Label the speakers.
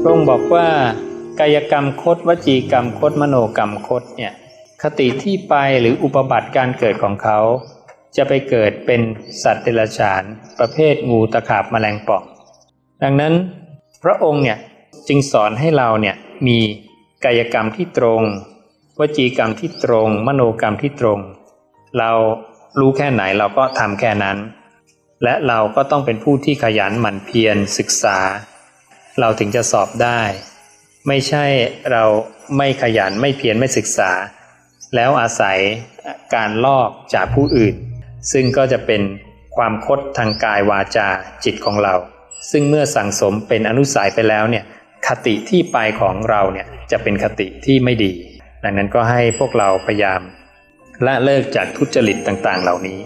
Speaker 1: พระองค์บอกว่ากายกรรมคดวจีกรรมคดมโนกรรมคดเนี่ยคติที่ไปหรืออุปบัติการเกิดของเขา จะไปเกิดเป็นสัตว์เดรัจฉาน ประเภทงูตะขาบแมลงป่อง ดังนั้นพระองค์เนี่ยจึงสอนให้เราเนี่ยมีกายกรรมที่ตรง วจีกรรมที่ตรง มโนกรรมที่ตรง เรารู้แค่ไหนเราก็ทำแค่นั้น และเราก็ต้องเป็นผู้ที่ขยันหมั่นเพียรศึกษา เราถึงจะสอบได้ ไม่ใช่เราไม่ขยันไม่เพียรไม่ศึกษา แล้วอาศัยการลอกจากผู้อื่น ซึ่งก็จะเป็นความคดทางกายวาจาจิตของเรา ซึ่งเมื่อสั่งสมเป็นอนุสัยไปแล้วเนี่ยคติที่ไปของเราเนี่ยจะเป็นคติที่ไม่ดี ดังนั้นก็ให้พวกเราพยายามละเลิกจากทุจริตต่างๆ เหล่านี้